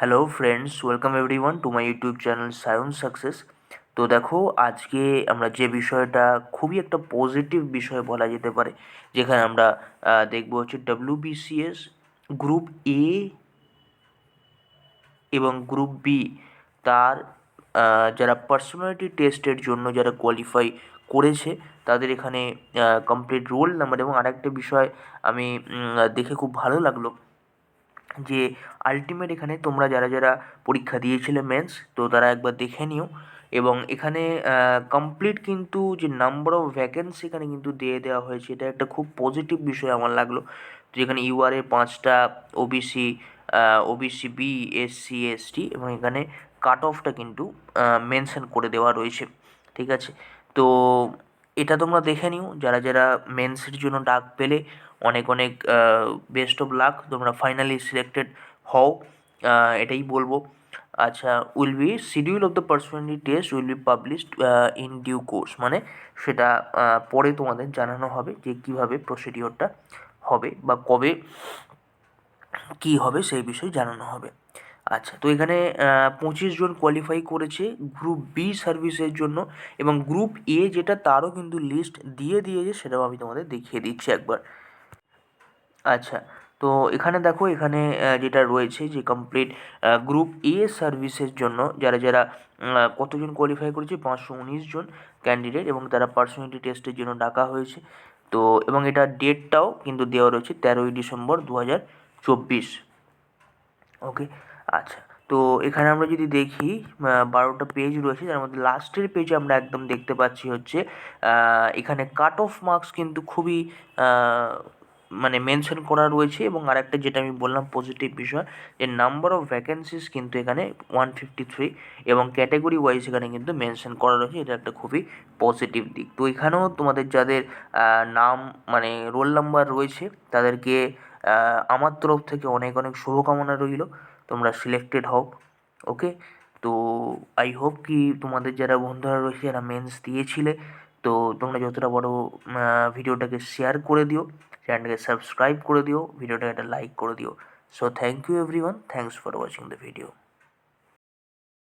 Hello friends welcome everyone to my YouTube channel Sayan success তো দেখো, আজকে আমরা যে বিষয়টা খুবই একটা পজিটিভ বিষয় বলা যেতে পারে, যেখানে আমরা দেখব হচ্ছে ডাব্লিউবিসিএস গ্রুপ এ এবং গ্রুপ বি তার যারা পার্সোনালিটি টেস্টের জন্য যারা কোয়ালিফাই করেছে, তাদের এখানে কমপ্লিট রোল নাম্বার এবং আরেকটা বিষয় আমি দেখে খুব ভালো লাগল। যে আলটিমেট এখানে তোমরা যারা যারা পরীক্ষা দিয়েছিলে মেন্স তো তারা একবার দেখে নিও। এবং এখানে কমপ্লিট কিন্তু যে নাম্বার অফ ভ্যাকেন্সি এখানে কিন্তু দিয়ে দেওয়া হয়েছে, এটা একটা খুব পজিটিভ বিষয় আমার লাগল। যেখানে ইউআরএ পাঁচটা OBC OBC B SC ST এবং এখানে কাট অফটা কিন্তু মেনশন করে দেওয়া রয়েছে। ঠিক আছে? তো এটা তোমরা দেখে নিও। যারা যারা মেন্সের জন্য ডাক পেলে, অনেক অনেক বেস্ট অফ লাক তোমরা ফাইনালি সিলেক্টেড হও। এটাই বলব। আচ্ছা will be schedule of the personality test will be published in due course মানে সেটা পরে তোমাদের জানানো হবে যে কীভাবে প্রসিডিওরটা হবে বা কবে কী হবে সেই বিষয়ে জানানো হবে। আচ্ছা তো এখানে পঁচিশ জন কোয়ালিফাই করেছে গ্রুপ বি সার্ভিসের জন্য এবং গ্রুপ এ যেটা তারও কিন্তু লিস্ট দিয়ে দিয়েছে সেটাও আমি তোমাদের দেখিয়ে দিচ্ছি একবার। আচ্ছা তো এখানে দেখো, এখানে যেটা রয়েছে যে কমপ্লিট গ্রুপ এ সার্ভিসের জন্য যারা যারা কতজন কোয়ালিফাই করেছে? পাঁচশো উনিশ জন ক্যান্ডিডেট এবং তারা পার্সোনালিটি টেস্টের জন্য ডাকা হয়েছে। তো, এবং এটা ডেটটাও কিন্তু দেওয়া রয়েছে তেরোই ডিসেম্বর দু হাজার চব্বিশ। ওকে আচ্ছা। তো এখানে আমরা যদি দেখি বারোটা পেজ রয়েছে, যার মধ্যে লাস্টের পেজে আমরা একদম দেখতে পাচ্ছি হচ্ছে এখানে কাট অফ মার্কস কিন্তু খুবই মানে মেনশন করা রয়েছে এবং আরেকটা যেটা আমি বললাম পজিটিভ বিষয়, যে নাম্বার অফ ভ্যাকেন্সিস কিন্তু এখানে ওয়ান ফিফটি থ্রি এবং ক্যাটাগরি ওয়াইজ এখানে কিন্তু মেনশন করা রয়েছে, এটা একটা খুবই পজিটিভ দিক। তো এখানেও তোমাদের যাদের নাম মানে রোল নাম্বার রয়েছে, তাদেরকে আমার তরফ থেকে অনেক অনেক শুভকামনা রইল। তোমরা সিলেক্টেড হও ওকে তো আই হোপ কি তোমাদের যারা বন্ধুরা রয়েছে, যারা মেন্স দিয়েছিলে, তো তোমরা যতটা বড় ভিডিওটাকে শেয়ার করে দিও চ্যানেলটাকে সাবস্ক্রাইব করে দিও, ভিডিওটাকে একটা লাইক করে দিও। So thank you everyone thanks for watching the video